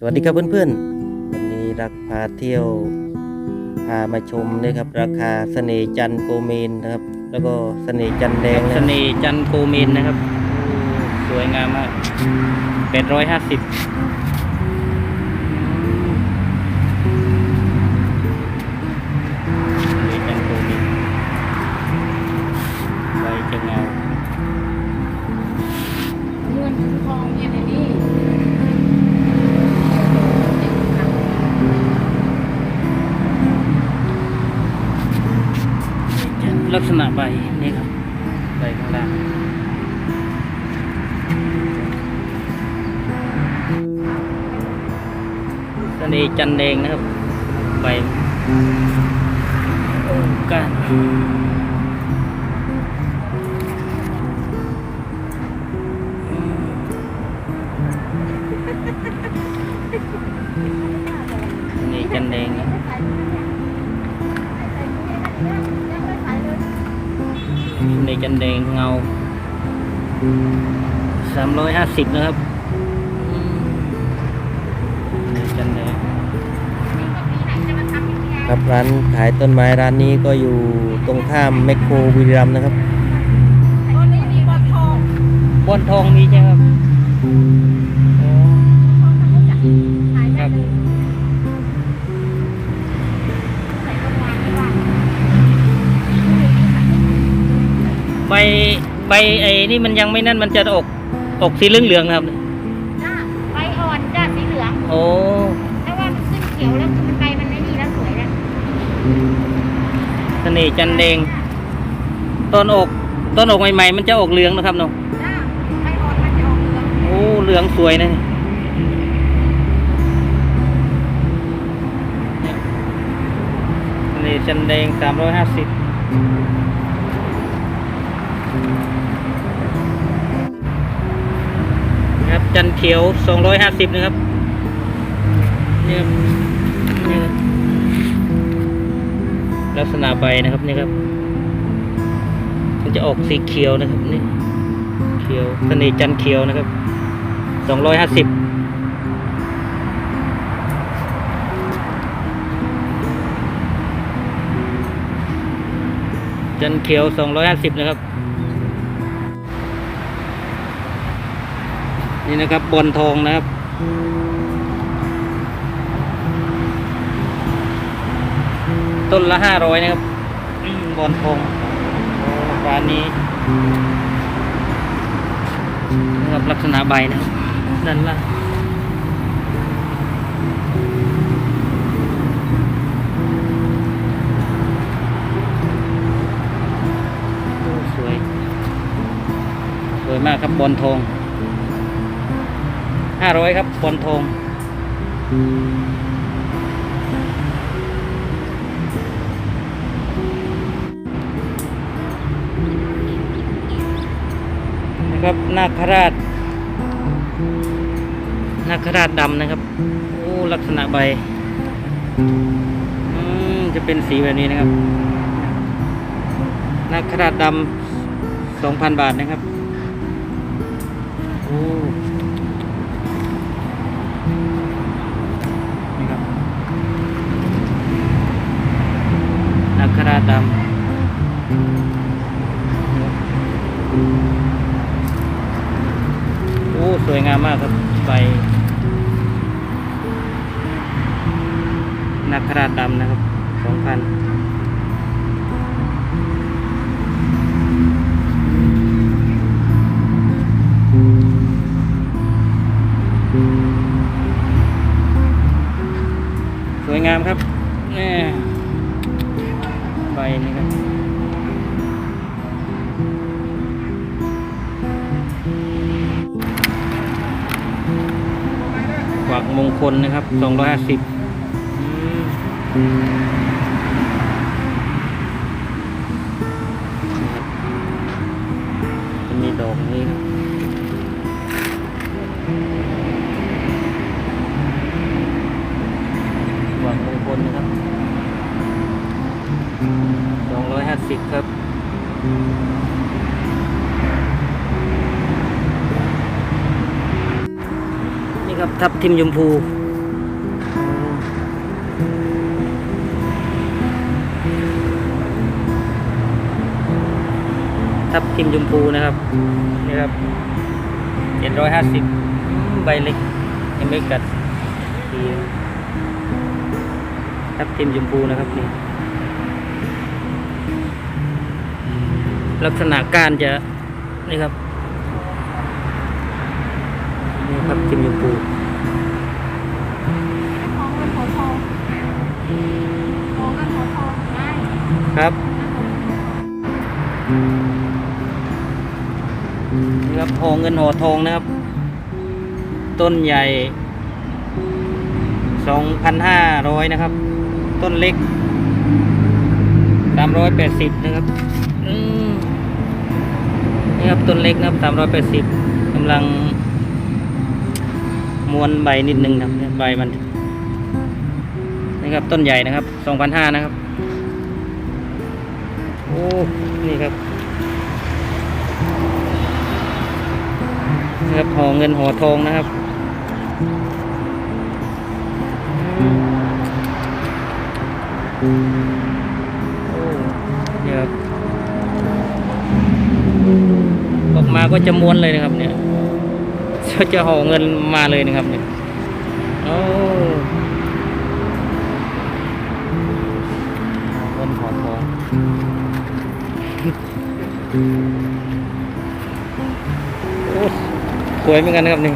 สวัสดีครับเพื่อนๆ วันนี้รักพาเที่ยวพามาชมนะครับ ราคาเสน่ห์จันโกเมนนะครับ แล้วก็เสน่ห์จันทร์แดงเสนะน่ห์จันทร์โกเมนนะครับ สวยงามมากแปดร้อยห้าสิบจันทร์โกเมนใบจะเงา เงินทองเนี่ยนนี่ ใบนี่ครับใบข้างล่างสน่ห์จันแดงนะครับ ใบก้านนี่จันแดงนะ นี่จันแดงเงาสามร้อยห้าสิบนะครับอืมนี่จันแดงครับร้านขายต้นไม้ร้านนี้ก็อยู่ตรงข้ามแมคโครบุรีรัมย์นะครับตอนนี้มีบอลทองบอนทองมีใช่ไหมครับ ใบไอ้นี่มันยังไม่นั่นมันจะออกออกสีเหลืองเหลืองๆนะครับ จ้าใบอ่อนจ้าสีเหลืองโอ้แต่ว่ามันขึ้นเขียวแล้วมันใบมันไม่ดีแล้วสวยแล้วเสน่ห์จันแดงต้นอกต้นอกใหม่ๆมันจะออกเหลืองนะครับเนาะจ้าใบอ่อนมันจะออกเหลืองโอ้เหลืองสวยนะนี่จันแดงสามร้อยห้าสิบ จันเขียวสองร้อยห้าสิบนะครับเนี่ยลักษณะใบนะครับนี่ครับ มันจะออกสีเขียวนะครับนี่เขียวเสน่ห์จันเขียวนะครับสองร้อยห้าสิบจันเขียวสองร้อยห้าสิบนะครับ นี่นะครับบอลทองนะครับต้นละห้าร้อยนะครับอบอลทองโอ้ร้านนี้นะครับลักษณะใบนะครับด้านล่างสวย สวยมากครับบอลทอง ห้าร้อยครับบอลทองนะครับนาคราชนาคราชดำนะครับโอ้ลักษณะใบจะเป็นสีแบบนี้นะครับนาคราชดำสองพันบาทนะครับโอ้ สวยงามมากครับใบนักคราดดำนะครับสองพัน มงคลนะครับสองร้อยห้าสิบจะมีดอกนี้ครับกวักมงคลนะครับสองร้อยห้าสิบครับ ทับทิมยมพู ทับทิมยมพูนะครับ นี่ครับเจ็ดร้อยห้าสิบใบเล็กยังไม่กัดทีทับทิมยมพูนะครับนี่ลักษณะการจะนี่ครับนี่ครับทิมยมพู ครับนี่ครับหอเงินหอทองนะครับ ต้นใหญ่สองพันห้าร้อยนะครับ ต้นเล็กสามร้อยแปดสิบนะครับนี่ครับต้นเล็กนะครับสามร้อยแปดสิบกำลังมวนใบนิดนึงครับเนี่ยใบมันนี่ครับต้นใหญ่นะครับสองพันห้านะครับ อ้นี่ครับนี่ครับห่อเงินห่อทองนะครับโอ้นี่ครับออกมาก็จะม้วนเลยนะครับ เนี่ยจะห่อเงินมาเลยนะครับเนี่ยโอ้เงินหอทอง สวยเหมือนกันนะครับนี่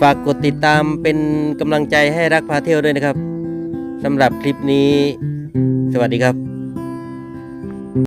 ฝากกดติดตามเป็นกำลังใจให้รักพาเที่ยวด้วยนะครับสำหรับคลิปนี้ สวัสดีครับ